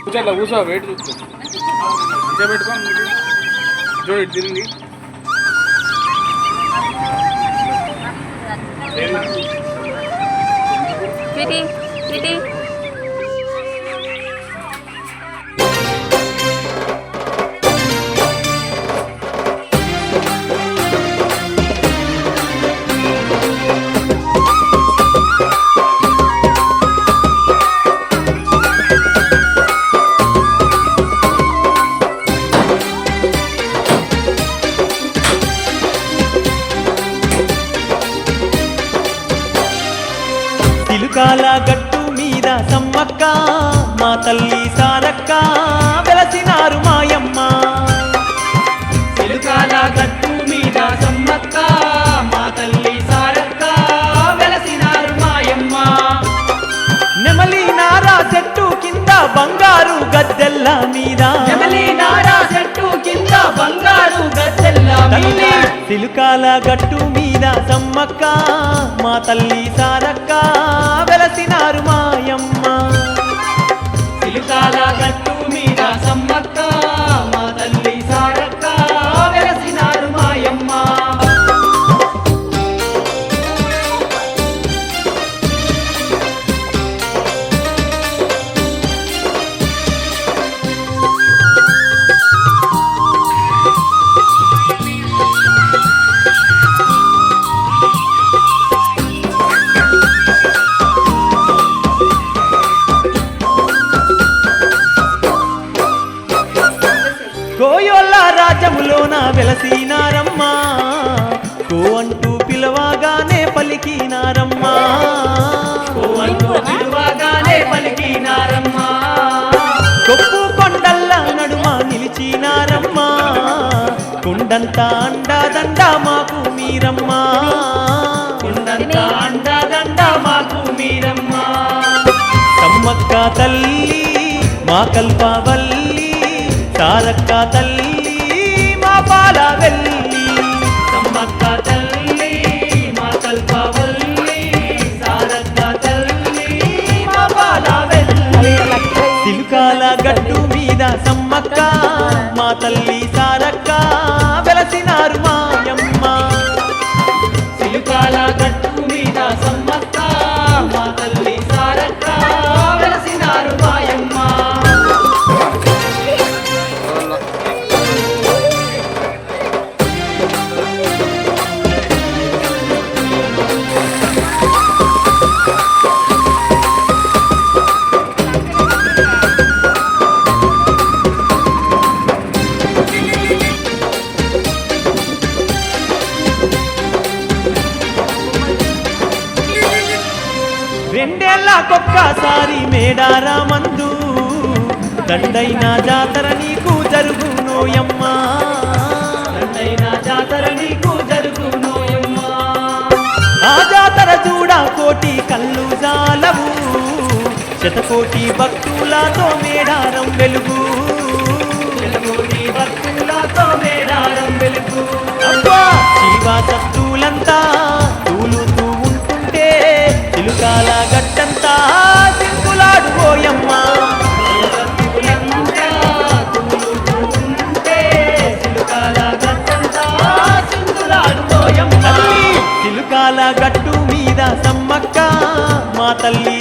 కూర్చో అట్లా కూర్చో వెయిట్ చూసుకో మంచిగా పెట్టుకో చూడు ఇటు తిరిగి స్వీటీ స్వీటీ తిలుకాల గట్టు మీద సమ్మక్క మా తల్లి సారక్క వెలసినారు మాయమ్మ. గట్టు మీద సమ్మక్క మా తల్లి సారక్క వెలసినారు మాయమ్మ. నెమలి నారా చెట్టు కింద బంగారు గద్దెల్ల మీద సిలుకాల గట్టు మీద సమ్మక్క మా తల్లి సారక్క వెలసినారు మాయమ్మ. వెలసినారమ్మా. కో అంటూ పిలవగానే పలికినారమ్మా. కో అంటూ పిలవగానే పలికినారమ్మా. కొప్పు కొండల్ల నడుమ నిలిచినారమ్మా. కుండంతా అండాదండ మాకు మీరమ్మా. కుండంతా అండాదండ మాకు మీరమ్మా. సమ్మక్క తల్లి మా కల్పవల్లి తారక్క తల్లి పాల వెళ్ళి సమ్మక్క తల్లి మా కల్పవల్లి సారక్క తల్లి మా పాల వెళ్ళి తిలుకాల గట్టు మీద సమ్మక్క మా తల్లి సారక్క వెలసినారు మా రెండేళ్ళకొక్కసారి మేడారా మందు దండైన జాతర నీకు జరుగునోయమ్మా దండైన జాతర నీకు జరుగునోయమ్మా ఆ జాతర చూడ కోటి కళ్ళు జాలవు. శతకోటి భక్తులతో మేడారం వెలుగు. గట్టు మీద సమ్మక్క మా తల్లి